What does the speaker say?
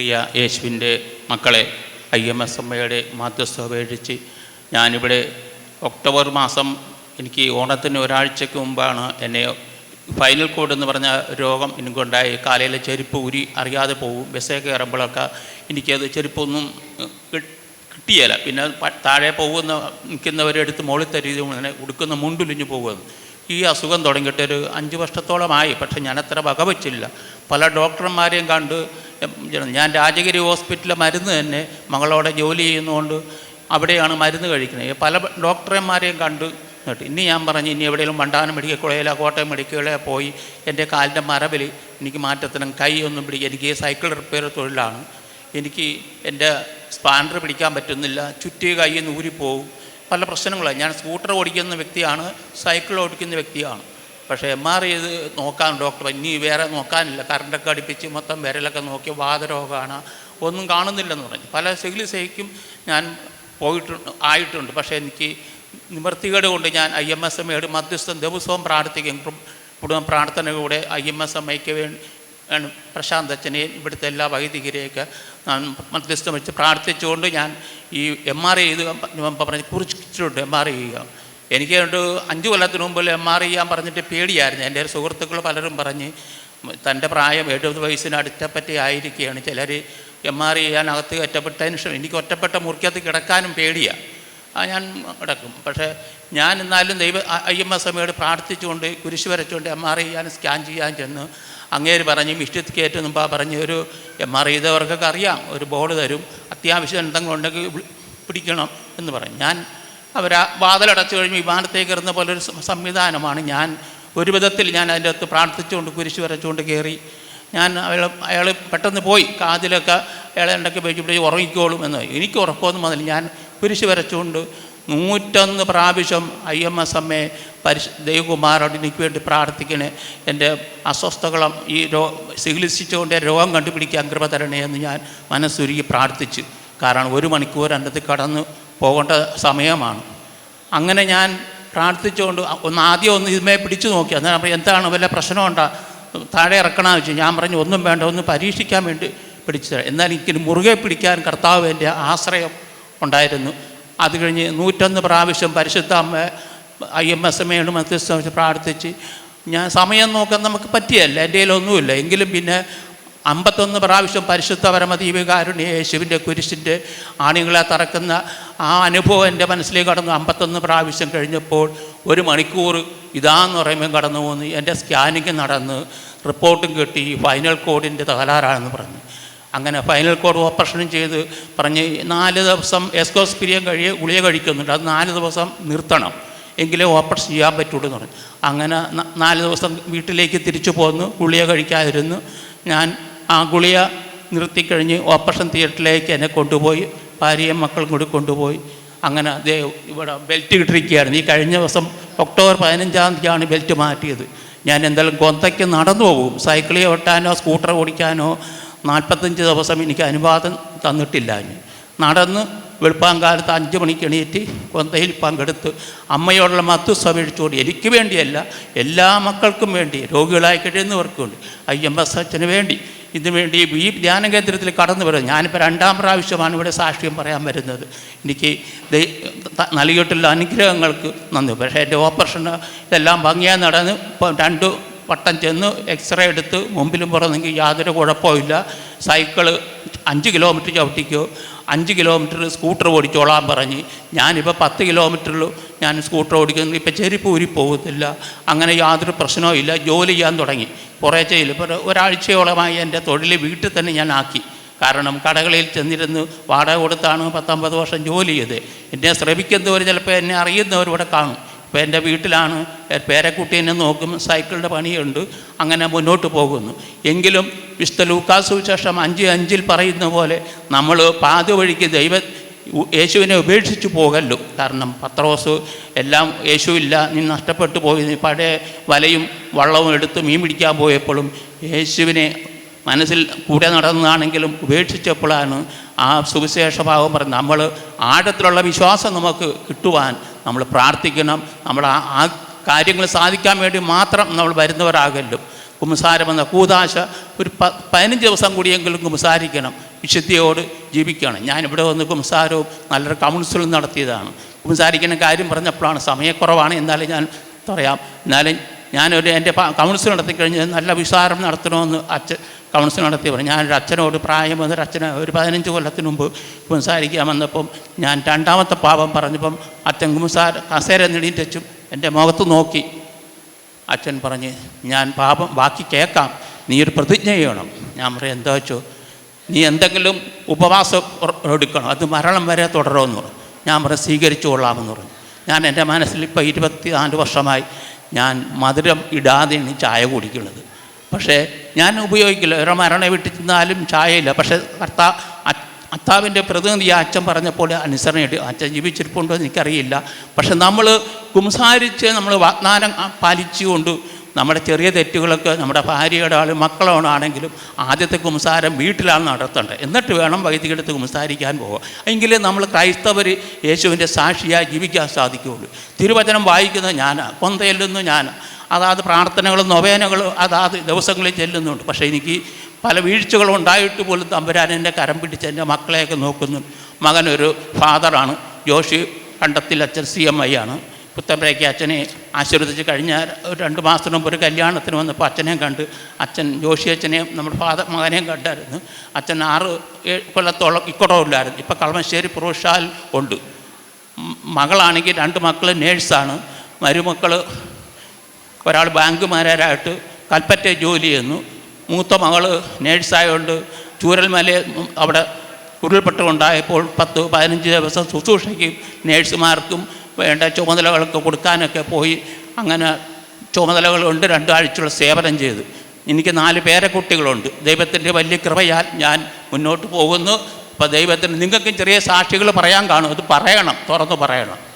പ്രിയ യേശുവിന്റെ മക്കളെ I M S എമ്മയുടെ മാധ്യസ്ഥ ഉപേക്ഷിച്ച് ഞാനിവിടെ ഒക്ടോബർ മാസം എനിക്ക് ഓണത്തിന് ഒരാഴ്ചക്ക് മുമ്പാണ് എന്നെ ഫൈനൽ കോഡ് എന്ന് പറഞ്ഞ രോഗം എനിക്കുണ്ടായി. കാലയിലെ ചെരുപ്പ് ഉരി അറിയാതെ പോകും. ബസ്സൊക്കെ കയറുമ്പോഴൊക്കെ എനിക്കത് ചെരുപ്പൊന്നും കിട്ടിയല്ല പിന്നെ താഴെ പോകുന്ന നിൽക്കുന്നവരെടുത്ത് മുകളിൽ രീതി ഇങ്ങനെ ഉടുക്കുന്ന മുണ്ടുലിഞ്ഞു പോകുന്നത്. ഈ അസുഖം തുടങ്ങിയിട്ട് ഒരു അഞ്ച് വർഷത്തോളമായി. പക്ഷേ ഞാനത്ര വകവച്ചില്ല. പല ഡോക്ടർമാരെയും കണ്ട് ഞാൻ രാജഗിരി ഹോസ്പിറ്റലിലെ മരുന്ന് തന്നെ മകളോടെ ജോലി ചെയ്യുന്നതുകൊണ്ട് അവിടെയാണ് മരുന്ന് കഴിക്കുന്നത്. പല ഡോക്ടർമാരെയും കണ്ട് എന്നിട്ട് ഇനി ഞാൻ പറഞ്ഞു ഇനി എവിടെയെങ്കിലും വണ്ടാനം മെഡിക്കൽ കോളേജിലോ കോട്ടയം മെഡിക്കൽ കോളേജിലോ പോയി എന്റെ കാലിന്റെ മരവിൽ എനിക്ക് മാറ്റത്തിനും കൈ ഒന്നും പിടിക്കുക എനിക്ക് സൈക്കിൾ റിപ്പയർ തൊഴിലാണ്. എനിക്ക് എന്റെ സ്പാൻഡർ പിടിക്കാൻ പറ്റുന്നില്ല ചുറ്റി കൈ നൂരിപ്പോവും പല പ്രശ്നങ്ങളാണ് ഞാൻ സ്കൂട്ടർ ഓടിക്കുന്ന വ്യക്തിയാണ് സൈക്കിൾ ഓടിക്കുന്ന വ്യക്തിയാണ്. പക്ഷേ എം ആർ ചെയ്ത് നോക്കാൻ ഡോക്ടർ ഇനി വേറെ നോക്കാനില്ല. കറണ്ടൊക്കെ അടുപ്പിച്ച് മൊത്തം വിരലൊക്കെ നോക്കി വാതരോഗമാണ് ഒന്നും കാണുന്നില്ലെന്ന് പറഞ്ഞു. പല ചികിത്സയ്ക്കും ഞാൻ പോയിട്ടുണ്ട് ആയിട്ടുണ്ട്. പക്ഷേ എനിക്ക് നിവർത്തികേട് കൊണ്ട് ഞാൻ ഐ എം എസ് എം എയുടെ മധ്യസ്ഥം ദിവസവും പ്രാർത്ഥിക്കും. കുടുംബ പ്രാർത്ഥനയോടെ ഐ എം എസ് എം ഐക്ക് വേണ്ടി പ്രശാന്ത് അച്ഛനെയും ഇവിടുത്തെ എല്ലാ വൈദികരെയൊക്കെ ഞാൻ മധ്യസ്ഥം വെച്ച് പ്രാർത്ഥിച്ചുകൊണ്ട് ഞാൻ ഈ എം ആർ ചെയ്ത് പറഞ്ഞ് കുറിച്ചിട്ടുണ്ട്. എം ആർ ചെയ്യുക. എനിക്ക് ഒരു അഞ്ച് കൊല്ലത്തിന് മുമ്പിൽ എം ആർ ചെയ്യാൻ പറഞ്ഞിട്ട് പേടിയായിരുന്നു. എന്റെ സുഹൃത്തുക്കൾ പലരും പറഞ്ഞ് തന്റെ പ്രായം എഴുപത് വയസ്സിന് അടുത്തപ്പറ്റി ആയിരിക്കുകയാണ്. ചിലർ എം ആർ ചെയ്യാൻ അകത്ത് ഒറ്റപ്പെട്ടതിന് ശേഷം എനിക്ക് ഒറ്റപ്പെട്ട മുറിക്കകത്ത് കിടക്കാനും പേടിയാണ് ആ ഞാൻ കിടക്കും. പക്ഷേ ഞാൻ എന്നാലും ദൈവ ഐ എം എസ് എമ്മയോട് പ്രാർത്ഥിച്ചുകൊണ്ട് കുരിശ് വരച്ചുകൊണ്ട് എം ആർ ചെയ്യാൻ സ്കാൻ ചെയ്യാൻ ചെന്ന് അങ്ങേര് പറഞ്ഞ് മിഷ്ടിത്ത് കയറ്റ് മുമ്പാ പറഞ്ഞ് ഒരു എം ആർ ചെയ്തവർക്കൊക്കെ അറിയാം. ഒരു ബോർഡ് തരും. അത്യാവശ്യം എന്തെങ്കിലും ഉണ്ടെങ്കിൽ പിടിക്കണം എന്ന് പറയും ഞാൻ അവർ വാതിലടച്ചു കഴിഞ്ഞ് വിമാനത്തേക്ക് കയറുന്ന പോലെ ഒരു സംവിധാനമാണ്. ഞാൻ ഒരു വിധത്തിൽ ഞാൻ അതിന്റെ അകത്ത് പ്രാർത്ഥിച്ചുകൊണ്ട് കുരിശ് വരച്ചുകൊണ്ട് കയറി. ഞാൻ അയാൾ അയാൾ പെട്ടെന്ന് പോയി. കാതിലൊക്കെ അയാളെ ഉണ്ടൊക്കെ വെച്ച് പിടിച്ച് ഉറങ്ങിക്കോളും എന്ന്. എനിക്ക് ഉറക്കമൊന്നും വന്നില്ല. ഞാൻ കുരിശ് വരച്ചുകൊണ്ട് നൂറ്റൊന്ന് പ്രാവശ്യം I M S M A പരിശ് ദേവകുമാറോട് എനിക്ക് വേണ്ടി പ്രാർത്ഥിക്കണേ. എന്റെ അസ്വസ്ഥകളും ഈ രോ ചികിത്സിച്ചുകൊണ്ട് രോഗം കണ്ടുപിടിക്കാൻ കൃപ തരണേ എന്ന് ഞാൻ മനസ്സുരുകി പ്രാർത്ഥിച്ചു. കാരണം ഒരു മണിക്കൂർ എന്റെ കടന്ന് പോകേണ്ട സമയമാണ്. അങ്ങനെ ഞാൻ പ്രാർത്ഥിച്ചുകൊണ്ട് ഒന്ന് ആദ്യം ഒന്ന് ഇതുമേ പിടിച്ചു നോക്കി. അന്നേരം അപ്പോൾ എന്താണ് വല്ല പ്രശ്നമുണ്ടോ താഴെ ഇറക്കണമെന്ന് വെച്ചു ഞാൻ പറഞ്ഞു ഒന്നും വേണ്ട ഒന്ന് പരീക്ഷിക്കാൻ വേണ്ടി പിടിച്ചത് എന്നാൽ എനിക്ക് മുറുകെ പിടിക്കാൻ കർത്താവ് എന്റെ ആശ്രയം ഉണ്ടായിരുന്നു. അത് കഴിഞ്ഞ് നൂറ്റൊന്ന് പ്രാവശ്യം പരിശുദ്ധ അമ്മ ഐ എം എസ് എമ്മയോട് മധ്യസ്ഥം പ്രാർത്ഥിച്ച് ഞാൻ സമയം നോക്കാൻ നമുക്ക് പറ്റിയല്ല. എന്റെ കയ്യിലൊന്നുമില്ല എങ്കിലും പിന്നെ അമ്പത്തൊന്ന് പ്രാവശ്യം പരിശുദ്ധ പരമദീപികാരുണ്യ യേശുവിന്റെ കുരിശിന്റെ ആണികളെ തറക്കുന്ന ആ അനുഭവം എന്റെ മനസ്സിലേക്ക് കടന്നു. അമ്പത്തൊന്ന് പ്രാവശ്യം കഴിഞ്ഞപ്പോൾ ഒരു മണിക്കൂർ ഇതാന്ന് പറയുമ്പോൾ കടന്നു പോന്ന്. എന്റെ സ്കാനിങ് നടന്ന് റിപ്പോർട്ടും കിട്ടി. ഫൈനൽ കോഡിന്റെ തകരാറാണെന്ന് പറഞ്ഞു. അങ്ങനെ ഫൈനൽ കോഡ് ഓപ്പറേഷനും ചെയ്ത് പറഞ്ഞ് നാല് ദിവസം എസ്കോസ് എസ്കോസ്പിരിയം കഴിയെ ഗുളിക കഴിക്കുന്നുണ്ട്. അത് നാല് ദിവസം നിർത്തണം. എങ്കിലേ ഓപ്പറേഷൻ ചെയ്യാൻ പറ്റുള്ളൂ എന്ന് പറഞ്ഞു. അങ്ങനെ നാല് ദിവസം വീട്ടിലേക്ക് തിരിച്ചു പോന്നു. ഗുളിക കഴിക്കാതിരുന്നു. ഞാൻ ആ ഗുളിക നിർത്തിക്കഴിഞ്ഞ് ഓപ്പറേഷൻ തിയേറ്ററിലേക്ക് എന്നെ കൊണ്ടുപോയി. ഭാര്യയും മക്കളും കൂടി കൊണ്ടുപോയി. അങ്ങനെ അതേ ഇവിടെ ബെൽറ്റ് കിട്ടിരിക്കുകയായിരുന്നു ഈ കഴിഞ്ഞ ദിവസം ഒക്ടോബർ പതിനഞ്ചാം തീയതിയാണ് ബെൽറ്റ് മാറ്റിയത്. ഞാൻ എന്തായാലും കൊന്തയ്ക്ക് നടന്നു പോകും. സൈക്കിളിൽ ഓട്ടാനോ സ്കൂട്ടർ ഓടിക്കാനോ നാൽപ്പത്തഞ്ച് ദിവസം എനിക്ക് അനുവാദം തന്നിട്ടില്ല ഇനി. നടന്ന് വെളുപ്പാങ്കാലത്ത് അഞ്ച് മണിക്ക് എണീറ്റ് കൊന്തയിൽ പങ്കെടുത്ത് അമ്മയോടുള്ള മത്തു സമീപിച്ചുകൊണ്ട് എനിക്ക് വേണ്ടിയല്ല എല്ലാ മക്കൾക്കും വേണ്ടി രോഗികളായി കഴിയുന്നവർക്കും വേണ്ടി ഐ എം എസ് അച്ഛന് വേണ്ടി ഇതിനു വേണ്ടി ഈ ധ്യാന കേന്ദ്രത്തിൽ കടന്നു വരുന്നത്. ഞാനിപ്പോൾ രണ്ടാം പ്രാവശ്യമാണ് ഇവിടെ സാക്ഷ്യം പറയാൻ വരുന്നത്. എനിക്ക് നൽകിയിട്ടുള്ള അനുഗ്രഹങ്ങൾക്ക് നന്ദി. പക്ഷേ എന്റെ ഓപ്പറേഷൻ ഇതെല്ലാം ഭംഗിയായി നടന്ന് ഇപ്പം രണ്ട് വട്ടം ചെന്ന് എക്സ്റേ എടുത്ത് മുമ്പിലും പുറന്നെങ്കിൽ യാതൊരു കുഴപ്പമില്ല സൈക്കിൾ അഞ്ച് കിലോമീറ്റർ ചവിട്ടിക്കോ. അഞ്ച് കിലോമീറ്റർ സ്കൂട്ടർ ഓടിച്ചോളാൻ പറഞ്ഞ്. ഞാനിപ്പോൾ പത്ത് കിലോമീറ്ററിൽ ഞാൻ സ്കൂട്ടർ ഓടിക്കുന്നു. ഇപ്പം ചെരുപ്പ് ഊരി പോകത്തില്ല അങ്ങനെ യാതൊരു പ്രശ്നവും ഇല്ല. ജോലി ചെയ്യാൻ തുടങ്ങി. കുറേ ചെയ്യില്ല ഇപ്പോൾ ഒരാഴ്ചയോളമായി എന്റെ തൊഴിൽ വീട്ടിൽ തന്നെ ഞാൻ ആക്കി. കാരണം കടകളിൽ ചെന്നിരുന്ന് വാടക കൊടുത്താണ് പത്തൊമ്പത് വർഷം ജോലി ചെയ്ത് എന്നെ ശ്രമിക്കുന്നവർ ചിലപ്പോൾ എന്നെ അറിയുന്നവർ ഇവിടെ കാണും. ഇപ്പോൾ എന്റെ വീട്ടിലാണ് പേരക്കുട്ടീനെ നോക്കും സൈക്കിളിന്റെ പണിയുണ്ട് അങ്ങനെ മുന്നോട്ട് പോകുന്നു. എങ്കിലും വിശുദ്ധ ലൂക്കാസ് വിശേഷം അഞ്ച് അഞ്ചിൽ പറയുന്ന പോലെ നമ്മൾ പാതി വഴിക്ക് ദൈവ യേശുവിനെ ഉപേക്ഷിച്ച് പോകല്ലോ. കാരണം പത്രോസ് എല്ലാം യേശുവില്ല നീ നഷ്ടപ്പെട്ടു പോയി പഴയ വലയും വള്ളവും എടുത്ത് മീൻ പിടിക്കാൻ പോയപ്പോഴും യേശുവിനെ മനസ്സിൽ കൂടെ നടന്നതാണെങ്കിലും ഉപേക്ഷിച്ചപ്പോഴാണ് ആ സുവിശേഷ ഭാവം പറയുന്നത് നമ്മൾ ആഴത്തിലുള്ള വിശ്വാസം നമുക്ക് കിട്ടുവാൻ നമ്മൾ പ്രാർത്ഥിക്കണം. നമ്മൾ ആ കാര്യങ്ങൾ സാധിക്കാൻ വേണ്ടി മാത്രം നമ്മൾ വരുന്നവരാകല്ലോ കുമ്പസാരം എന്ന കൂതാശ ഒരു പ പതിനഞ്ച് ദിവസം കൂടിയെങ്കിലും കുമ്പസാരിക്കണം. വിശുദ്ധിയോട് ജീവിക്കുകയാണ് ഞാനിവിടെ വന്ന് കുമ്പസാരവും നല്ലൊരു കൗൺസിലും നടത്തിയതാണ്. കുമ്പസാരിക്കുന്ന കാര്യം പറഞ്ഞപ്പോഴാണ് സമയക്കുറവാണ്. എന്നാലും ഞാൻ പറയാം. എന്നാലും ഞാനൊരു എന്റെ കൗൺസിൽ നടത്തിക്കഴിഞ്ഞ് നല്ല വിസാരം നടത്തണമെന്ന് അച്ഛൻ കൗൺസിൽ നടത്തി പറഞ്ഞു ഞാനൊരു അച്ഛനോട് പ്രായം വന്നൊരു അച്ഛനെ ഒരു പതിനഞ്ച് കൊല്ലത്തിന് മുമ്പ് കുംസാരിക്കാൻ വന്നപ്പം ഞാൻ രണ്ടാമത്തെ പാപം പറഞ്ഞപ്പം അച്ഛൻ കുംസാർ കസേര നെടീറ്റച്ചും എന്റെ മുഖത്ത് നോക്കി. അച്ഛൻ പറഞ്ഞ് ഞാൻ പാപം ബാക്കി കേൾക്കാം നീ ഒരു പ്രതിജ്ഞ ചെയ്യണം. ഞാൻ പറയും എന്താ വെച്ചോ നീ എന്തെങ്കിലും ഉപവാസം എടുക്കണം അത് മരണം വരെ തുടരുമെന്ന് പറഞ്ഞു. ഞാൻ പറഞ്ഞു സ്വീകരിച്ചു കൊള്ളാമെന്ന് പറഞ്ഞു. ഞാൻ എന്റെ മനസ്സിൽ ഇപ്പോൾ ഇരുപത്തി നാല് വർഷമായി ഞാൻ മധുരം ഇടാതെയാണ് ചായ കുടിക്കുന്നത്. പക്ഷേ ഞാൻ ഉപയോഗിക്കില്ല. ഒരു മരണ വീട്ടിൽ ചായയില്ല പക്ഷേ കർത്താ അത്താവിന്റെ പ്രതിനിധി അച്ഛൻ പറഞ്ഞപ്പോൾ അനുസരണയിട്ട് അച്ഛൻ ജീവിച്ചിരിപ്പുണ്ടോ എന്ന് എനിക്കറിയില്ല. പക്ഷെ നമ്മൾ കുംസാരിച്ച് നമ്മൾ വാഗ്ദാനം പാലിച്ചുകൊണ്ട് നമ്മുടെ ചെറിയ തെറ്റുകളൊക്കെ നമ്മുടെ ഭാര്യയുടെ ആളും മക്കളോടാണെങ്കിലും ആദ്യത്തെ കുംസാരം വീട്ടിലാണ് നടത്തേണ്ടത്. എന്നിട്ട് വേണം വൈദികടുത്ത് കുംസാരിക്കാൻ പോവുക എങ്കിലേ നമ്മൾ ക്രൈസ്തവർ യേശുവിന്റെ സാക്ഷിയായി ജീവിക്കാൻ സാധിക്കുകയുള്ളൂ. തിരുവചനം വായിക്കുന്നത് ഞാനാണ് കൊന്തയെല്ലുന്നു ഞാനാണ് അതാത് പ്രാർത്ഥനകളും നൊവേനകളും അതാത് ദിവസങ്ങളിൽ ചെല്ലുന്നുണ്ട്. പക്ഷേ എനിക്ക് പല വീഴ്ചകളും ഉണ്ടായിട്ട് പോലും തമ്പുരാൻ എന്റെ കരം പിടിച്ച് എന്റെ മക്കളെയൊക്കെ നോക്കുന്നു മകനൊരു ഫാദറാണ്. ജോഷി കണ്ടത്തിൽ അച്ഛൻ സി എം ഐ ആണ് പുത്തമ്പരയ്ക്ക് അച്ഛനെ ആശീർവദിച്ച് കഴിഞ്ഞ ഒരു രണ്ട് മാസത്തിന് മുമ്പ് ഒരു കല്യാണത്തിന് വന്നപ്പോൾ അച്ഛനെയും കണ്ട് അച്ഛൻ ജോഷി അച്ഛനെയും നമ്മുടെ ഫാദർ മകനെയും കണ്ടായിരുന്നു. അച്ഛൻ ആറ് കൊല്ലത്തോളം ഇക്കുറവില്ലായിരുന്നു ഇപ്പം കളമശ്ശേരി പ്രൊഫഷാൽ ഉണ്ട്. മകളാണെങ്കിൽ രണ്ട് മക്കൾ നേഴ്സാണ്. മരുമക്കൾ ഒരാൾ ബാങ്ക് മാനേജരായിട്ട് കൽപ്പറ്റ ജോലി ചെയ്യുന്നു. മൂത്ത മകൾ നേഴ്സായതുകൊണ്ട് ചൂരൽമല അവിടെ ഉരുൾപൊട്ടലുണ്ടായപ്പോൾ പത്ത് പതിനഞ്ച് ദിവസം ശുശ്രൂഷയ്ക്കും നേഴ്സുമാർക്കും വേണ്ട ചുമതലകളൊക്കെ കൊടുക്കാനൊക്കെ പോയി. അങ്ങനെ ചുമതലകളുണ്ട് രണ്ടാഴ്ചയുള്ള സേവനം ചെയ്തു. എനിക്ക് നാല് പേരെ കുട്ടികളുണ്ട്. ദൈവത്തിന്റെ വലിയ കൃപയാൽ ഞാൻ മുന്നോട്ട് പോകുന്നു. അപ്പോൾ ദൈവത്തിന് നിങ്ങൾക്കും ചെറിയ സാക്ഷികൾ പറയാൻ കാണും. അത് പറയണം തുറന്ന് പറയണം.